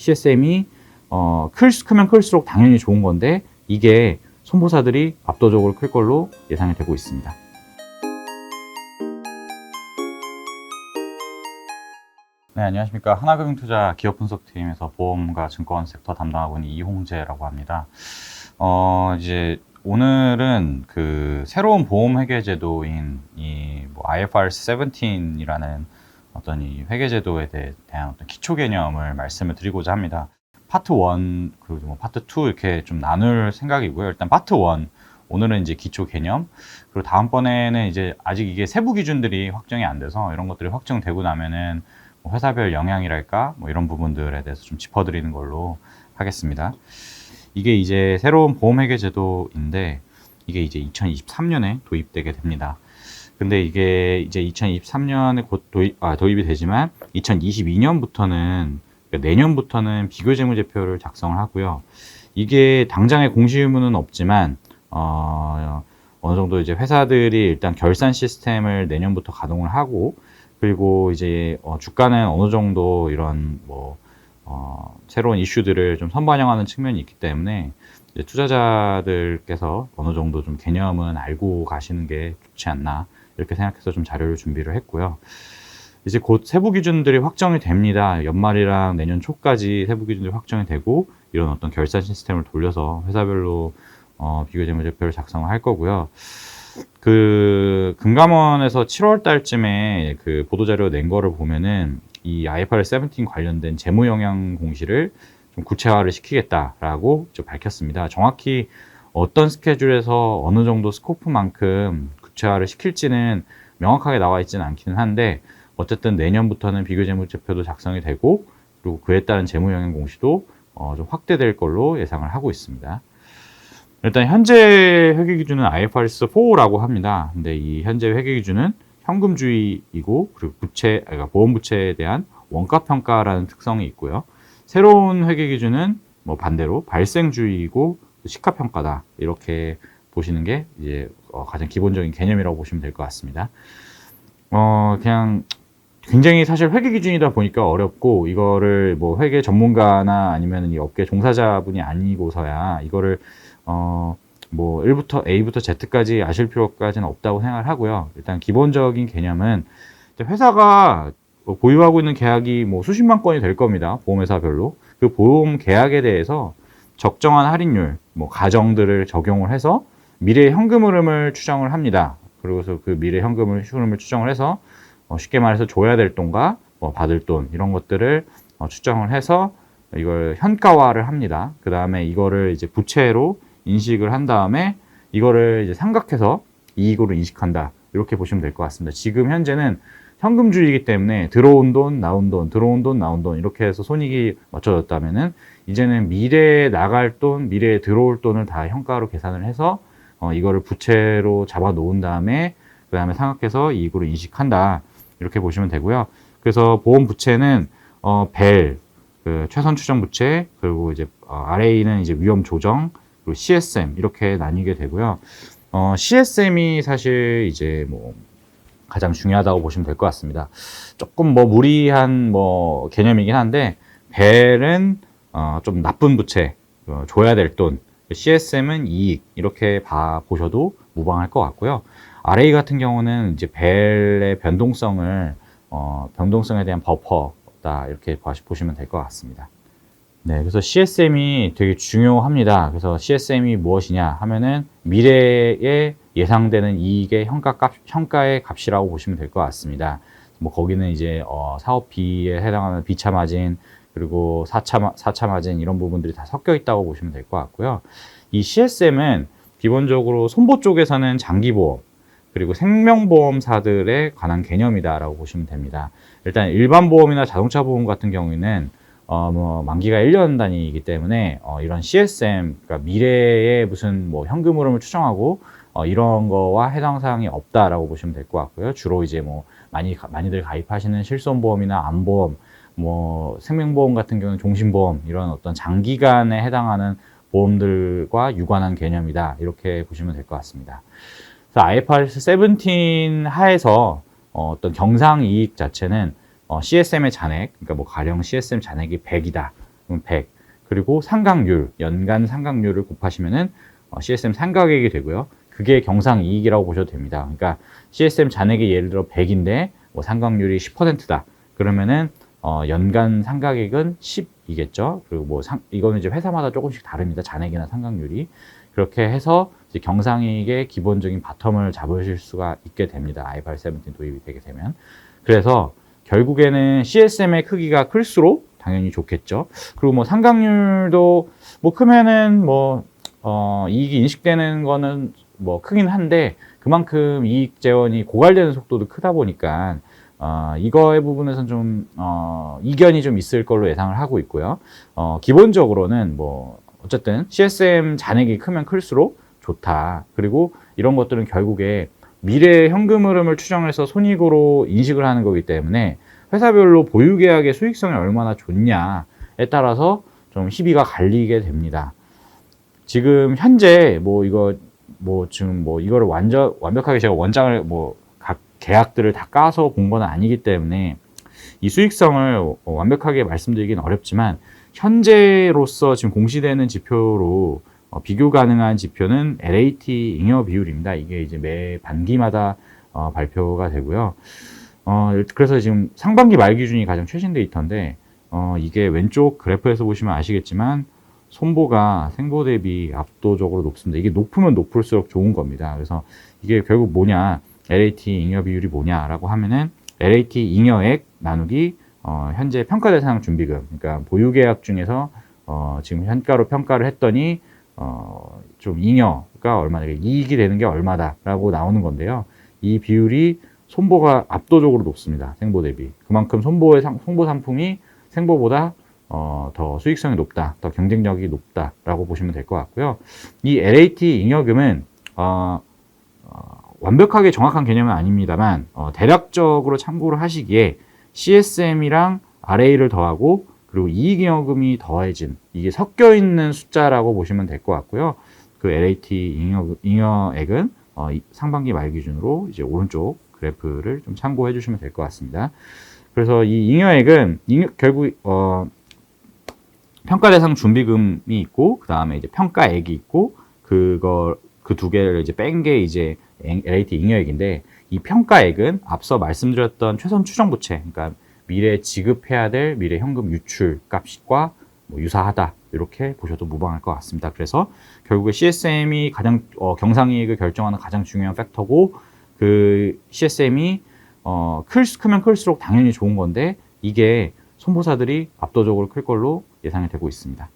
CSM이 어, 클, 크면 클수록 당연히 좋은 건데 이게 손보사들이 압도적으로 클 걸로 예상이 되고 있습니다. 네, 안녕하십니까. 하나금융투자 기업분석팀에서 보험과 증권 섹터 담당하고 있는 이홍재라고 합니다. 어, 이제 오늘은 그 새로운 보험 회계 제도인 이 뭐 IFRS 17이라는 어떤 이 회계 제도에 대- 대한 어떤 기초 개념을 말씀을 드리고자 합니다. 파트 1 그리고 뭐 파트 2 이렇게 좀 나눌 생각이고요. 일단 파트 1 오늘은 이제 기초 개념 그리고 다음번에는 이제 아직 이게 세부 기준들이 확정이 안 돼서 이런 것들이 확정되고 나면은 뭐 회사별 영향이랄까 뭐 이런 부분들에 대해서 좀 짚어드리는 걸로 하겠습니다. 이게 이제 새로운 보험회계 제도인데 이게 이제 2023년에 도입되게 됩니다. 근데 이게 이제 2023년에 곧 도입, 아, 도입이 되지만 2022년부터는 그러니까 내년부터는 비교 재무제표를 작성을 하고요. 이게 당장의 공시 의무는 없지만 어, 어느 정도 이제 회사들이 일단 결산 시스템을 내년부터 가동을 하고 그리고 이제 어, 주가는 어느 정도 이런 뭐 어, 새로운 이슈들을 좀 선반영하는 측면이 있기 때문에 이제 투자자들께서 어느 정도 좀 개념은 알고 가시는 게 좋지 않나 이렇게 생각해서 좀 자료를 준비를 했고요. 이제 곧 세부 기준들이 확정이 됩니다. 연말이랑 내년 초까지 세부 기준들이 확정이 되고 이런 어떤 결산 시스템을 돌려서 회사별로 어, 비교재무제표를 작성을 할 거고요. 그 금감원에서 7월 달쯤에 그 보도 자료 낸 거를 보면은 이 IFRS 17 관련된 재무 영향 공시를 좀 구체화를 시키겠다라고 좀 밝혔습니다. 정확히 어떤 스케줄에서 어느 정도 스코프만큼 구체화를 시킬지는 명확하게 나와 있지는 않기는 한데 어쨌든 내년부터는 비교 재무제표도 작성이 되고 그리고 그에 따른 재무 영향 공시도 어, 좀 확대될 걸로 예상을 하고 있습니다. 일단 현재 회계 기준은 IFRS 4라고 합니다. 근데 이 현재 회계 기준은 현금주의이고 그리고 부채, 그러니까 보험 부채에 대한 원가 평가라는 특성이 있고요. 새로운 회계 기준은 뭐 반대로 발생주의이고 시가 평가다 이렇게 보시는 게 이제 어, 가장 기본적인 개념이라고 보시면 될 것 같습니다. 어 그냥 굉장히 사실 회계 기준이다 보니까 어렵고 이거를 뭐 회계 전문가나 아니면 이 업계 종사자분이 아니고서야 이거를 어, 뭐 1부터 A부터 Z까지 아실 필요까지는 없다고 생각을 하고요. 일단 기본적인 개념은 회사가 뭐 보유하고 있는 계약이 뭐 수십만 건이 될 겁니다. 보험회사별로. 그 보험 계약에 대해서 적정한 할인율, 뭐 가정들을 적용을 해서 미래 현금 흐름을 추정을 합니다. 그리고서 그 미래 현금 흐름을 추정을 해서 어, 쉽게 말해서 줘야 될 돈과 뭐 받을 돈 이런 것들을 어, 추정을 해서 이걸 현가화를 합니다. 그 다음에 이거를 이제 부채로 인식을 한 다음에 이거를 이제 삼각해서 이익으로 인식한다. 이렇게 보시면 될 것 같습니다. 지금 현재는 현금주의이기 때문에 들어온 돈, 나온 돈, 들어온 돈, 나온 돈 이렇게 해서 손익이 맞춰졌다면은 이제는 미래에 나갈 돈, 미래에 들어올 돈을 다 현가로 계산을 해서 어, 이거를 부채로 잡아 놓은 다음에 그 다음에 삼각해서 이익으로 인식한다. 이렇게 보시면 되고요. 그래서 보험 부채는 어, 벨, 그 최선 추정 부채, 그리고 이제 어, RA는 이제 위험 조정, 그리고 CSM 이렇게 나뉘게 되고요. 어, CSM이 사실 이제 뭐 가장 중요하다고 보시면 될 것 같습니다. 조금 뭐 무리한 뭐 개념이긴 한데 벨은 어, 좀 나쁜 부채, 어, 줘야 될 돈, CSM은 이익 이렇게 봐 보셔도 무방할 것 같고요. RA 같은 경우는 이제 벨의 변동성을 어, 변동성에 대한 버퍼다 이렇게 보시면 될 것 같습니다. 네, 그래서 CSM이 되게 중요합니다. 그래서 CSM이 무엇이냐 하면은 미래에 예상되는 이익의 현가 값, 현가의 값이라고 보시면 될 것 같습니다. 뭐 거기는 이제 어, 사업비에 해당하는 비차 마진 그리고 4차, 마- 4차 마진 이런 부분들이 다 섞여 있다고 보시면 될 것 같고요. 이 CSM은 기본적으로 손보 쪽에서는 장기보험 그리고 생명보험사들에 관한 개념이다라고 보시면 됩니다. 일단 일반 보험이나 자동차 보험 같은 경우에는 어, 뭐, 만기가 1년 단위이기 때문에, 어, 이런 CSM, 그러니까 미래에 무슨 뭐 현금 흐름을 추정하고, 어, 이런 거와 해당 사항이 없다라고 보시면 될 것 같고요. 주로 이제 뭐, 많이, 가- 많이들 가입하시는 실손보험이나 암보험, 뭐, 생명보험 같은 경우는 종신보험, 이런 어떤 장기간에 해당하는 보험들과 유관한 개념이다. 이렇게 보시면 될 것 같습니다. 그래서 IFRS 17 하에서 어, 어떤 경상 이익 자체는 어, CSM의 잔액, 그러니까 뭐 가령 CSM 잔액이 100이다. 그럼 100. 그리고 상각률, 연간 상각률을 곱하시면은 어, CSM 상각액이 되고요. 그게 경상 이익이라고 보셔도 됩니다. 그러니까 CSM 잔액이 예를 들어 100인데 뭐 상각률이 10%다. 그러면은 어, 연간 상각액은 10이겠죠. 그리고 뭐 상, 이거는 이제 회사마다 조금씩 다릅니다. 잔액이나 상각률이. 그렇게 해서 이제 경상이익의 기본적인 바텀을 잡으실 수가 있게 됩니다. IFR 17 도입이 되게 되면. 그래서 결국에는 CSM의 크기가 클수록 당연히 좋겠죠. 그리고 뭐 상각률도 뭐 크면은 뭐, 어, 이익이 인식되는 거는 뭐 크긴 한데 그만큼 이익 재원이 고갈되는 속도도 크다 보니까 어, 이거의 부분에서는 좀, 어, 이견이 좀 있을 걸로 예상을 하고 있고요. 어, 기본적으로는 뭐, 어쨌든 CSM 잔액이 크면 클수록 좋다. 그리고 이런 것들은 결국에 미래 현금 흐름을 추정해서 손익으로 인식을 하는 거기 때문에 회사별로 보유 계약의 수익성이 얼마나 좋냐에 따라서 좀 희비가 갈리게 됩니다. 지금 현재 뭐 이거 뭐 지금 뭐 이거를 완전 완벽하게 제가 원장을 뭐 각 계약들을 다 까서 본 건 아니기 때문에 이 수익성을 어, 완벽하게 말씀드리긴 어렵지만 현재로서 지금 공시되는 지표로 어, 비교 가능한 지표는 LAT 잉여 비율입니다. 이게 이제 매 반기마다 어, 발표가 되고요. 어, 그래서 지금 상반기 말 기준이 가장 최신 데이터인데 어, 이게 왼쪽 그래프에서 보시면 아시겠지만 손보가 생보 대비 압도적으로 높습니다. 이게 높으면 높을수록 좋은 겁니다. 그래서 이게 결국 뭐냐, LAT 잉여 비율이 뭐냐라고 하면은 LAT 잉여액 나누기 어, 현재 평가 대상 준비금, 그러니까 보유 계약 중에서 어, 지금 현가로 평가를 했더니 어, 좀 잉여가 얼마나 이익이 되는 게 얼마다라고 나오는 건데요. 이 비율이 손보가 압도적으로 높습니다. 생보 대비. 그만큼 손보의 상, 손보 상품이 생보보다 어, 더 수익성이 높다, 더 경쟁력이 높다라고 보시면 될 것 같고요. 이 LAT 잉여금은 어, 어, 완벽하게 정확한 개념은 아닙니다만 어, 대략적으로 참고를 하시기에 CSM이랑 RA를 더하고 그리고 이익잉여금이 더해진 이게 섞여 있는 숫자라고 보시면 될 것 같고요. 그 LAT 잉여, 잉여액은 어, 이 상반기 말 기준으로 이제 오른쪽 그래프를 좀 참고해 주시면 될 것 같습니다. 그래서 이 잉여액은 잉여, 결국 어, 평가 대상 준비금이 있고 그 다음에 이제 평가액이 있고 그거 그 두 개를 이제 뺀 게 이제 LAT 잉여액인데 이 평가액은 앞서 말씀드렸던 최선 추정 부채 그러니까 미래 지급해야 될 미래 현금 유출 값과 뭐 유사하다 이렇게 보셔도 무방할 것 같습니다. 그래서 결국에 CSM이 가장 어, 경상이익을 결정하는 가장 중요한 팩터고 그 CSM이 어, 클, 크면 클수록 당연히 좋은 건데 이게 손보사들이 압도적으로 클 걸로 예상이 되고 있습니다.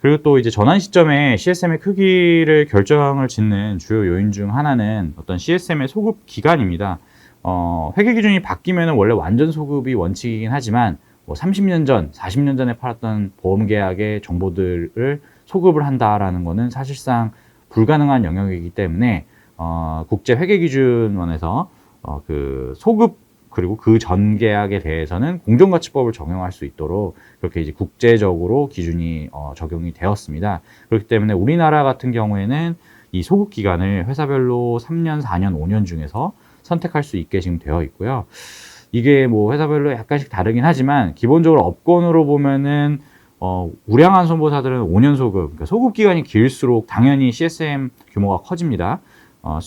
그리고 또 이제 전환 시점에 CSM의 크기를 결정을 짓는 주요 요인 중 하나는 어떤 CSM의 소급 기간입니다. 어, 회계 기준이 바뀌면 원래 완전 소급이 원칙이긴 하지만 뭐 30년 전, 40년 전에 팔았던 보험 계약의 정보들을 소급을 한다라는 것은 사실상 불가능한 영역이기 때문에 어, 국제 회계 기준원에서 어, 그 소급 그리고 그 전 계약에 대해서는 공정가치법을 적용할 수 있도록 그렇게 이제 국제적으로 기준이 어, 적용이 되었습니다. 그렇기 때문에 우리나라 같은 경우에는 이 소급 기간을 회사별로 3년, 4년, 5년 중에서 선택할 수 있게 지금 되어 있고요. 이게 뭐 회사별로 약간씩 다르긴 하지만 기본적으로 업권으로 보면은 어, 우량한 손보사들은 5년 소급, 그러니까 소급 기간이 길수록 당연히 CSM 규모가 커집니다. 어,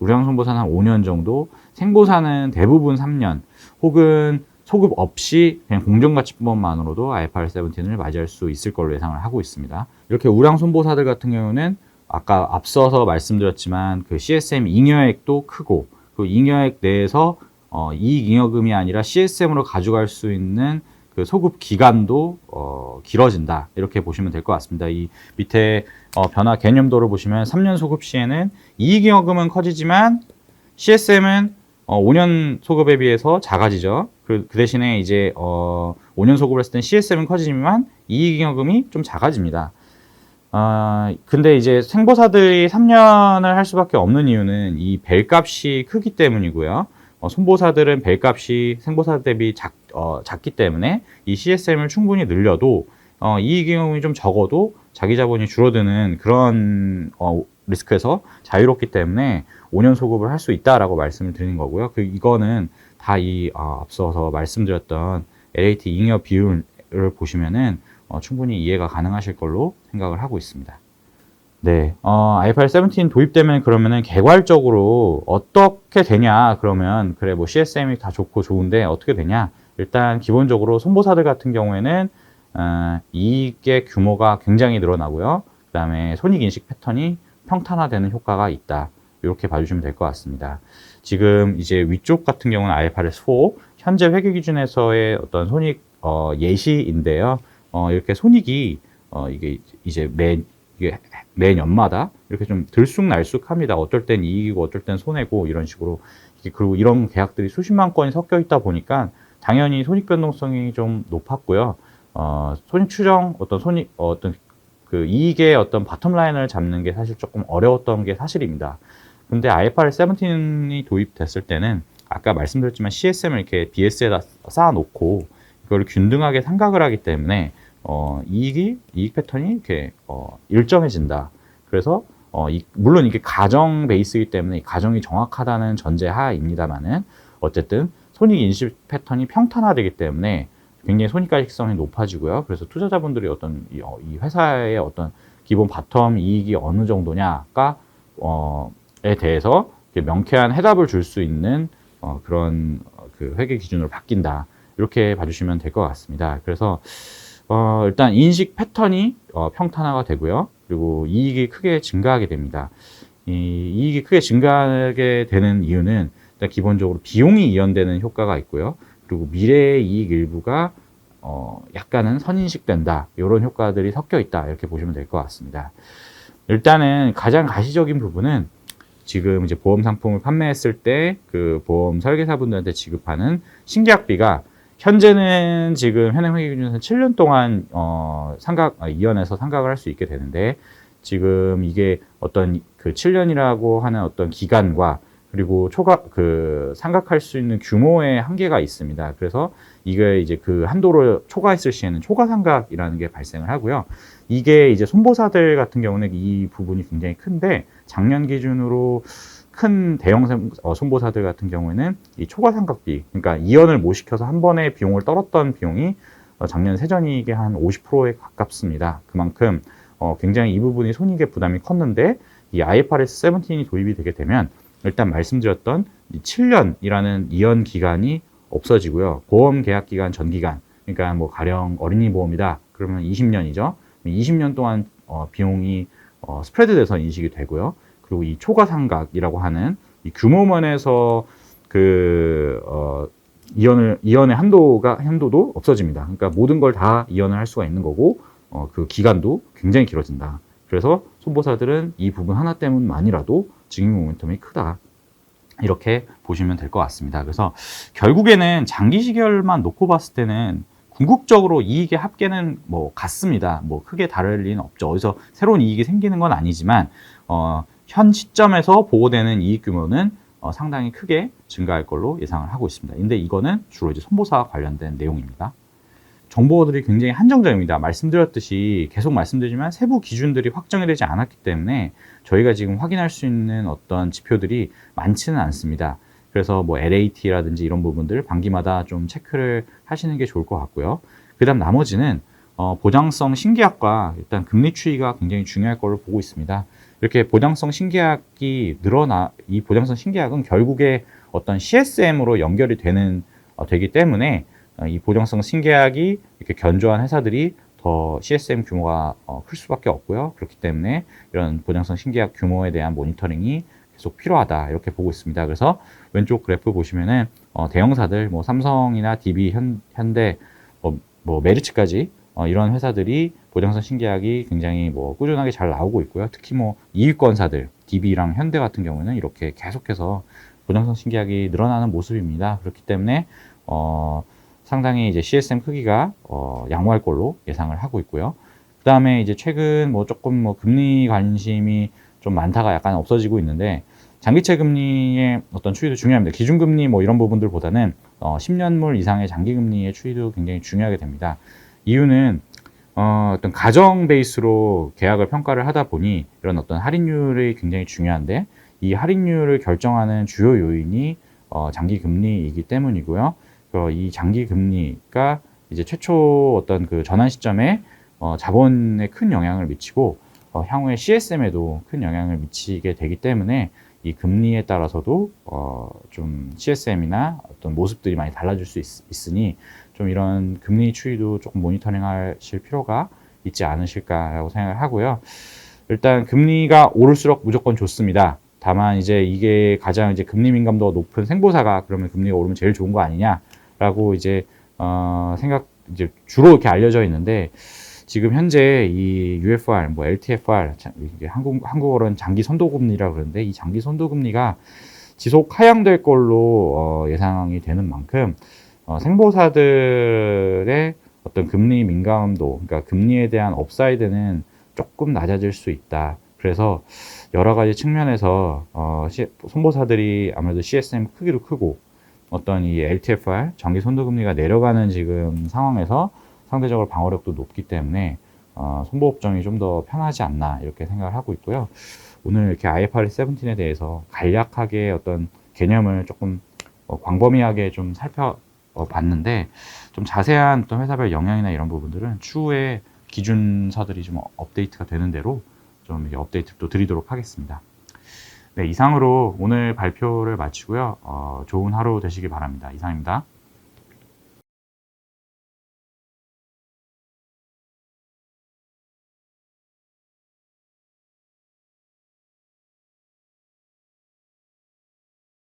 우량 손보사는 한 5년 정도, 생보사는 대부분 3년, 혹은 소급 없이 그냥 공정가치법만으로도 IFRS 17을 맞이할 수 있을 걸로 예상을 하고 있습니다. 이렇게 우량 손보사들 같은 경우는 아까 앞서서 말씀드렸지만 그 CSM 잉여액도 크고 그 잉여액 내에서 어, 이익 잉여금이 아니라 CSM으로 가져갈 수 있는 그 소급 기간도 어, 길어진다 이렇게 보시면 될 것 같습니다. 이 밑에 어, 변화 개념도를 보시면 3년 소급 시에는 이익 잉여금은 커지지만 CSM은 어, 5년 소급에 비해서 작아지죠. 그, 그 대신에 이제 어, 5년 소급을 했을 땐 CSM은 커지지만 이익 잉여금이 좀 작아집니다. 아, 근데 이제 생보사들이 3년을 할 수밖에 없는 이유는 이 벨값이 크기 때문이고요. 어, 손보사들은 벨값이 생보사 대비 작, 어, 작기 때문에 이 CSM을 충분히 늘려도 어, 이익잉여금이 좀 적어도 자기 자본이 줄어드는 그런 어, 리스크에서 자유롭기 때문에 5년 소급을 할 수 있다라고 말씀을 드리는 거고요. 그 이거는 다 이 어, 앞서서 말씀드렸던 LAT 잉여 비율을 보시면은 어, 충분히 이해가 가능하실 걸로 생각을 하고 있습니다. 네, 어, IFR 17 도입되면 그러면은 개괄적으로 어떻게 되냐 그러면 그래 뭐 CSM이 다 좋고 좋은데 어떻게 되냐 일단 기본적으로 손보사들 같은 경우에는 어, 이익의 규모가 굉장히 늘어나고요. 그 다음에 손익 인식 패턴이 평탄화되는 효과가 있다. 이렇게 봐주시면 될 것 같습니다. 지금 이제 위쪽 같은 경우는 IFRS 4 현재 회계 기준에서의 어떤 손익 어, 예시인데요. 어, 이렇게 손익이 어, 이게 이제 매 이게 매년마다 이렇게 좀 들쑥날쑥합니다. 어떨 땐 이익이고 어떨 땐 손해고 이런 식으로 그리고 이런 계약들이 수십만 건이 섞여 있다 보니까 당연히 손익 변동성이 좀 높았고요. 어, 손익 추정 어떤 손익 어, 어떤 그 이익의 어떤 바텀 라인을 잡는 게 사실 조금 어려웠던 게 사실입니다. 근데 IFRS 17이 도입됐을 때는 아까 말씀드렸지만 CSM을 이렇게 BS에다 쌓아놓고 이걸 균등하게 삼각을 하기 때문에 어, 이익이 이익 패턴이 이렇게 어, 일정해진다. 그래서 어, 이, 물론 이게 가정 베이스이기 때문에 이 가정이 정확하다는 전제 하입니다만은 어쨌든 손익 인식 패턴이 평탄화되기 때문에 굉장히 손익가식성이 높아지고요. 그래서 투자자분들이 어떤 이, 어, 이 회사의 어떤 기본 바텀 이익이 어느 정도냐가 어, 에 대해서 이렇게 명쾌한 해답을 줄 수 있는 어, 그런 어, 그 회계 기준으로 바뀐다. 이렇게 봐주시면 될 것 같습니다. 그래서 어, 일단 인식 패턴이 어, 평탄화가 되고요. 그리고 이익이 크게 증가하게 됩니다. 이 이익이 크게 증가하게 되는 이유는 일단 기본적으로 비용이 이연되는 효과가 있고요. 그리고 미래의 이익 일부가 어, 약간은 선인식된다. 이런 효과들이 섞여 있다. 이렇게 보시면 될 것 같습니다. 일단은 가장 가시적인 부분은 지금 이제 보험 상품을 판매했을 때 그 보험 설계사분들한테 지급하는 신계약비가 현재는 지금 현행 회계 기준에서 7년 동안 어 상각 아, 이연해서 상각을 할 수 있게 되는데 지금 이게 어떤 그 7년이라고 하는 어떤 기간과 그리고 초과 그 상각할 수 있는 규모의 한계가 있습니다. 그래서 이게 이제 그 한도를 초과했을 시에는 초과 상각이라는 게 발생을 하고요. 이게 이제 손보사들 같은 경우는 이 부분이 굉장히 큰데 작년 기준으로 큰 대형 선- 어, 손보사들 같은 경우에는 이 초과 상각비, 그러니까 이연을 못 시켜서 한 번에 비용을 떨었던 비용이 어, 작년 세전이익의 한 50%에 가깝습니다. 그만큼 어, 굉장히 이 부분이 손익의 부담이 컸는데 이 IFRS 17이 도입이 되게 되면 일단 말씀드렸던 이 7년이라는 이연 기간이 없어지고요. 보험 계약 기간 전 기간, 그러니까 뭐 가령 어린이 보험이다. 그러면 20년이죠. 20년 동안 어, 비용이 어, 스프레드돼서 인식이 되고요. 그리고 이 초과 상각이라고 하는 이 규모면에서 그 어, 이연을 이연의 한도가 한도도 없어집니다. 그러니까 모든 걸 다 이연을 할 수가 있는 거고 어, 그 기간도 굉장히 길어진다. 그래서 손보사들은 이 부분 하나 때문만이라도 증인 모멘텀이 크다. 이렇게 보시면 될 것 같습니다. 그래서 결국에는 장기 시결만 놓고 봤을 때는 궁극적으로 이익의 합계는 뭐 같습니다. 뭐 크게 다를 리는 없죠. 어디서 새로운 이익이 생기는 건 아니지만 어, 현 시점에서 보고되는 이익 규모는 어, 상당히 크게 증가할 걸로 예상을 하고 있습니다. 근데 이거는 주로 이제 손보사와 관련된 내용입니다. 정보들이 굉장히 한정적입니다. 말씀드렸듯이 계속 말씀드리지만 세부 기준들이 확정이 되지 않았기 때문에 저희가 지금 확인할 수 있는 어떤 지표들이 많지는 않습니다. 그래서 뭐 LAT라든지 이런 부분들 반기마다 좀 체크를 하시는 게 좋을 것 같고요. 그 다음 나머지는 어, 보장성 신계약과 일단 금리 추이가 굉장히 중요할 걸로 보고 있습니다. 이렇게 보장성 신계약이 늘어나 이 보장성 신계약은 결국에 어떤 CSM으로 연결이 되는 어, 되기 때문에 어, 이 보장성 신계약이 이렇게 견조한 회사들이 더 CSM 규모가 어, 클 수밖에 없고요. 그렇기 때문에 이런 보장성 신계약 규모에 대한 모니터링이 계속 필요하다 이렇게 보고 있습니다. 그래서 왼쪽 그래프 보시면은 어, 대형사들 뭐 삼성이나 DB, 현, 현대, 뭐, 뭐 메리츠까지 어, 이런 회사들이 보장성 신계약이 굉장히 뭐 꾸준하게 잘 나오고 있고요. 특히 뭐 이익권사들 DB랑 현대 같은 경우는 이렇게 계속해서 보장성 신계약이 늘어나는 모습입니다. 그렇기 때문에 어, 상당히 이제 CSM 크기가 어, 양호할 걸로 예상을 하고 있고요. 그 다음에 이제 최근 뭐 조금 뭐 금리 관심이 좀 많다가 약간 없어지고 있는데 장기채 금리의 어떤 추이도 중요합니다. 기준금리 뭐 이런 부분들보다는 어, 10년물 이상의 장기금리의 추이도 굉장히 중요하게 됩니다. 이유는 어, 어떤 가정 베이스로 계약을 평가를 하다 보니 이런 어떤 할인율이 굉장히 중요한데 이 할인율을 결정하는 주요 요인이 어, 장기 금리이기 때문이고요. 어, 이 장기 금리가 이제 최초 어떤 그 전환 시점에 어, 자본에 큰 영향을 미치고 어, 향후에 CSM에도 큰 영향을 미치게 되기 때문에 이 금리에 따라서도 어, 좀 CSM이나 어떤 모습들이 많이 달라질 수 있, 으니 좀 이런 금리 추이도 조금 모니터링 하실 필요가 있지 않으실까라고 생각을 하고요. 일단 금리가 오를수록 무조건 좋습니다. 다만 이제 이게 가장 이제 금리 민감도가 높은 생보사가 그러면 금리가 오르면 제일 좋은 거 아니냐라고 이제 어 생각 이제 주로 이렇게 알려져 있는데 지금 현재 이 UFR 뭐 LTFR 한국 한국어로는 장기 선도 금리라 그러는데 이 장기 선도 금리가 지속 하향될 걸로 어 예상이 되는 만큼 어 생보사들의 어떤 금리 민감도 그러니까 금리에 대한 업사이드는 조금 낮아질 수 있다. 그래서 여러 가지 측면에서 어, 시- 손보사들이 아무래도 CSM 크기도 크고 어떤 이 LTFR 장기 손도금리가 내려가는 지금 상황에서 상대적으로 방어력도 높기 때문에 어, 손보업종이 좀 더 편하지 않나 이렇게 생각을 하고 있고요. 오늘 이렇게 IFRS 17에 대해서 간략하게 어떤 개념을 조금 어, 광범위하게 좀 살펴 봤는데 좀 자세한 어떤 회사별 영향이나 이런 부분들은 추후에 기준서들이 좀 업데이트가 되는 대로 좀 업데이트 또 드리도록 하겠습니다. 네, 이상으로 오늘 발표를 마치고요. 어, 좋은 하루 되시기 바랍니다. 이상입니다.